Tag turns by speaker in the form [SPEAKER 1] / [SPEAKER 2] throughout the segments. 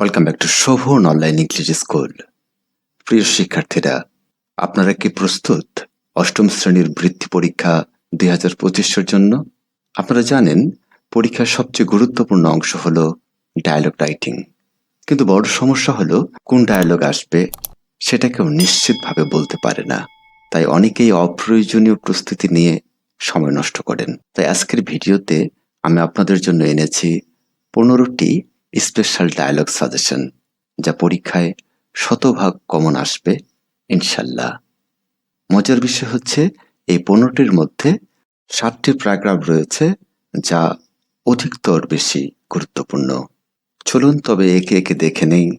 [SPEAKER 1] Welcome back to Shovon online English school প্রিয় শিক্ষার্থীরা, আপনারা কি প্রস্তুত? অষ্টম শ্রেণির বৃত্তি পরীক্ষা দুই হাজার পঁচিশের জন্য? আপনারা জানেন, পরীক্ষার সবচেয়ে গুরুত্বপূর্ণ অংশ হলো ডায়ালগ রাইটিং কিন্তু বড় সমস্যা হলো, কোন ডায়ালগ আসবে সেটা কেউ নিশ্চিতভাবে বলতে পারে না। তাই অনেকেই অপ্রয়োজনীয় প্রস্তুতি নিয়ে সময় নষ্ট করেন। তাই আজকের ভিডিওতে আমি আপনাদের জন্য এনেছি পনেরোটি স্পেশাল ডায়ালগ সাজেশন যা পরীক্ষায় শতভাগ কমন আসবে, ইনশাল্লাহ। মজার বিষয় হচ্ছে, এই পনেরোটির মধ্যে সাতটি প্যারাগ্রাফ রয়েছে, যা অধিকতর বেশি গুরুত্বপূর্ণ। চলুন তবে একে একে দেখে নেই,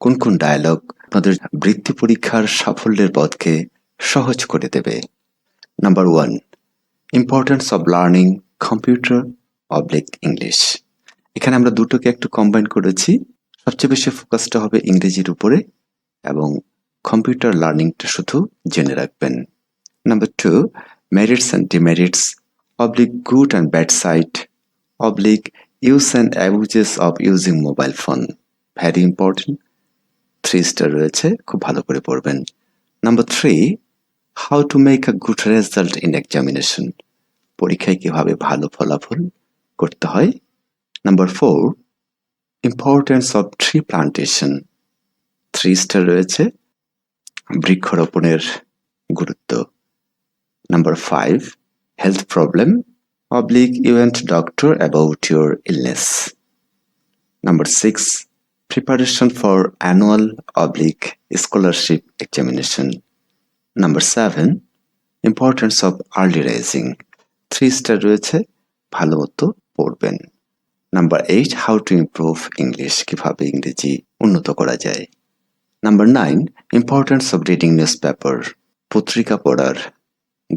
[SPEAKER 1] কোন কোন ডায়ালগ আপনাদের বৃত্তি পরীক্ষার সাফল্যের পথকে সহজ করে দেবে। Number one importance of learning computer oblique English এখানে আমরা দুটোকে একটু কম্বাইন করেছি। সবচেয়ে বেশি ফোকাসটা হবে ইংরেজির উপরে এবং কম্পিউটার লার্নিংটা শুধু জেনে রাখবেন। Number two merits and demerits oblique good and bad side oblique use and abuses of using mobile phone very important three star রয়েছে, খুব ভালো করে পড়বেন। Number three how to make a good result in examination পরীক্ষায় কীভাবে ভালো ফলাফল করতে হয় number four importance of tree plantation three star রয়েছে, বৃক্ষরোপণের গুরুত্ব। Number five health problem oblique event doctor about your illness number six preparation for annual oblique scholarship examination number seven importance of early rising three star রয়েছে, ভালো মতো পড়বেন। Number eight how to improve English কীভাবে ইংরেজি উন্নত করা যায়? Number nine importance of reading newspaper পত্রিকা পড়ার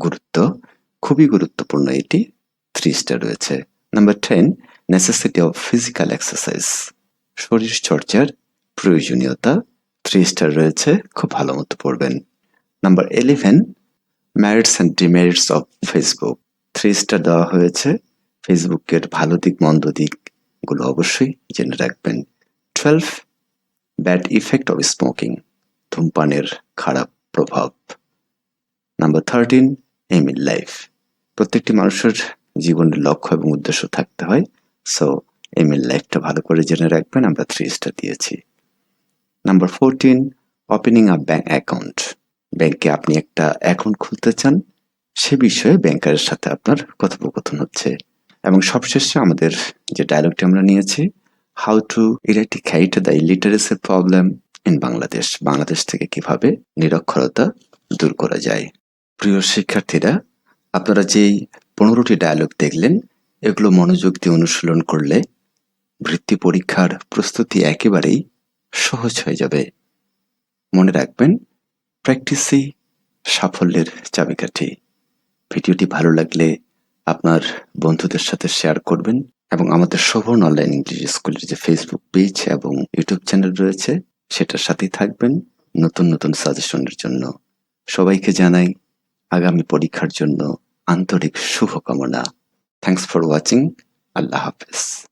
[SPEAKER 1] গুরুত্ব খুবই গুরুত্বপূর্ণ এটি। থ্রি স্টার রয়েছে। Number ten necessity of physical exercise শরীর চর্চার প্রয়োজনীয়তা। থ্রি স্টার রয়েছে। খুব ভালো মতো পড়বেন। Number eleven merits and demerits of Facebook three star দেওয়া হয়েছে। ফেসবুকের ভালো দিক, মন্দ দিকগুলো অবশ্যই জেনে রাখবেন। Twelve bad effect of smoking ধূমপানের খারাপ প্রভাব। Number thirteen aim in life প্রত্যেকটি মানুষের জীবনের লক্ষ্য এবং উদ্দেশ্য থাকতে হয়। সো এম ইন লাইফটা ভালো করে জেনে রাখবেন, আমরা থ্রি স্টার দিয়েছি। Number fourteen opening a bank account ব্যাংকে আপনি একটা অ্যাকাউন্ট খুলতে চান, সে বিষয়ে ব্যাংকারের সাথে আপনার কথোপকথন হচ্ছে। এবং সবশেষে আমাদের যে ডায়লগটি আমরা নিয়েছি how to eradicate the illiteracy problem in Bangladesh Bangladesh থেকে কীভাবে নিরক্ষরতা দূর করা যায়। প্রিয় শিক্ষার্থীরা, আপনারা যেই পনেরোটি ডায়লগ দেখলেন, এগুলো মনোযোগ দিয়ে অনুশীলন করলে বৃত্তি পরীক্ষার প্রস্তুতি একেবারেই সহজ হয়ে যাবে। মনে রাখবেন প্র্যাকটিসই সাফল্যের চাবিকাঠি। ভিডিওটি ভালো লাগলে আপনার বন্ধুদের সাথে শেয়ার করবেন এবং আমাদের শোভন অনলাইন ইংলিশ স্কুলের যে ফেসবুক পেজ এবং ইউটিউব চ্যানেল রয়েছে, সেটার সাথেই থাকবেন। নতুন নতুন সাজেশনের জন্য। সবাইকে জানাই আগামী পরীক্ষার জন্য আন্তরিক শুভকামনা। থ্যাংকস ফর ওয়াচিং আল্লাহ হাফেজ।